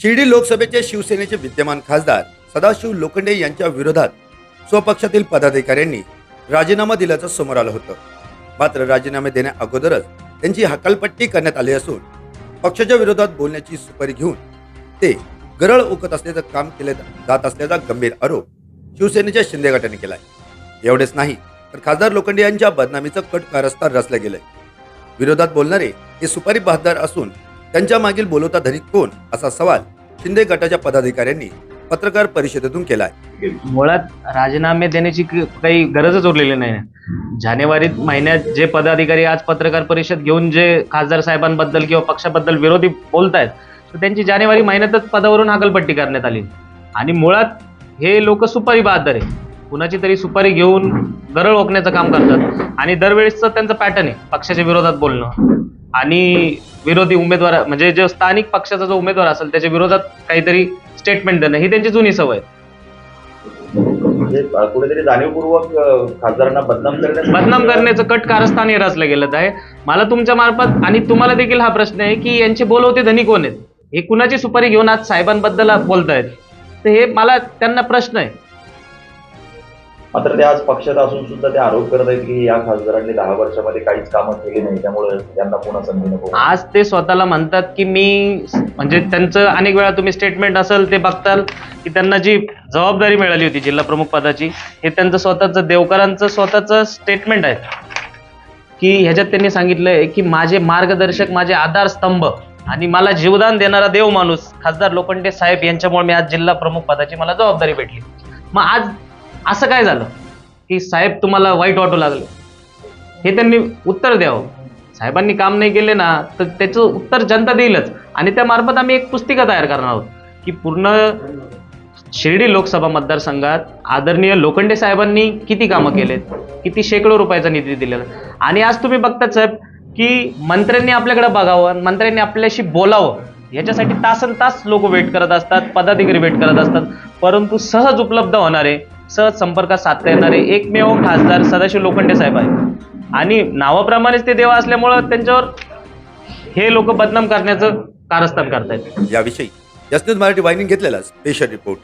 शिर्डी लोकसभेचे शिवसेनेचे विद्यमान खासदार सदाशिव लोखंडे यांच्या विरोधात स्वपक्षातील पदाधिकाऱ्यांनी राजीनामा दिल्याचं समोर आलं होतं. मात्र राजीनामे देण्या अगोदरच त्यांची हकालपट्टी करण्यात आली असून पक्षाच्या विरोधात बोलण्याची सुपारी घेऊन ते गरळ ओकत असल्याचं काम केले जात असल्याचा गंभीर आरोप शिवसेनेच्या शिंदे गटाने केलाय. एवढेच नाही तर खासदार लोखंडे यांच्या बदनामीचं कट कारस्थान रचलं गेलंय. विरोधात बोलणारे हे सुपारी बहादार असून त्यांच्या मागील बोलवता धरी कोण? असा सवाल शिंदे गटाच्या पदाधिकाऱ्यांनी पत्रकार परिषदेतून केलाय. मुळात राजीनामे देण्याची काही गरजच उरलेली नाही जानेवारी महिन्यात जे पदाधिकारी आज पत्रकार परिषद घेऊन जे खासदार साहेबांबद्दल किंवा पक्षाबद्दल विरोधी बोलतायत तर त्यांची जानेवारी महिन्यातच पदावरून हकलपट्टी करण्यात आली. आणि मुळात हे लोक सुपारी बहादर आहे कुणाची तरी सुपारी घेऊन गरळ ओकण्याचं काम करतात. आणि दरवेळेसचं त्यांचं पॅटर्न आहे पक्षाच्या विरोधात बोलणं. आणि विरोधी उमेदवार म्हणजे जो स्थानिक पक्षाचा जो उमेदवार असेल त्याच्या विरोधात काहीतरी स्टेटमेंट देणं ही त्यांची जुनी सवय. म्हणजे कुठेतरी जाणीवपूर्वक खासदारांना बदनाम करण्यासाठी बदनाम करण्याचं कट कारस्थान हे रचलं गेलं आहे. मला तुमच्या मार्फत आणि तुम्हाला देखील हा प्रश्न आहे की यांचे बोलवते धनी कोण आहेत? हे कुणाची सुपारी घेऊन आज साहेबांबद्दल बोलतायत? तर हे मला त्यांना प्रश्न आहे. मात्र ते आज पक्षात असून सुद्धा ते आरोप करत आहेत की या खासदारांनी दहा वर्षामध्ये काहीच कामं केली नाही. त्यामुळे त्यांना पुन्हा संधी नको. आज ते स्वतःला म्हणतात की मी म्हणजे त्यांचं अनेक वेळा तुम्ही स्टेटमेंट असेल ते बघताल की त्यांना जी जबाबदारी मिळाली होती जिल्हा प्रमुख पदाची हे त्यांचं स्वतःचं देवकरांचं स्वतःचं स्टेटमेंट आहे. की ह्याच्यात त्यांनी सांगितलंय की माझे मार्गदर्शक माझे आधारस्तंभ आणि मला जीवदान देणारा देव माणूस खासदार लोखंडे साहेब यांच्यामुळे मी आज जिल्हा प्रमुख पदाची मला जबाबदारी भेटली. मग आज असं काय झालं? की साहेब तुम्हाला वाईट वाटू लागले. हे त्यांनी उत्तर द्यावं. साहेबांनी काम नाही केले ना तर त्याचं उत्तर जनता देईलच. आणि त्यामार्फत आम्ही एक पुस्तिका तयार करणार आहोत की पूर्ण शिर्डी लोकसभा मतदारसंघात आदरणीय लोखंडे साहेबांनी किती कामं केलेत किती शेकडो रुपयाचा निधी दिलेला. आणि आज तुम्ही बघता साहेब की मंत्र्यांनी आपल्याकडे बघावं मंत्र्यांनी आपल्याशी बोलावं याच्यासाठी तासन तास लोक वेट करत असतात पदाधिकारी वेट करत असतात. परंतु सहज उपलब्ध होणारे सहज संपर्कात साधता येणारे एकमेव खासदार सदाशिव लोखंडे साहेब आहेत. आणि नावाप्रमाणेच ते देव असल्यामुळं त्यांच्यावर हे लोक बदनाम करण्याचं कारस्थान करतायत. याविषयी जसनीत मराठी वाहिनी घेतलेला स्पेशल रिपोर्ट.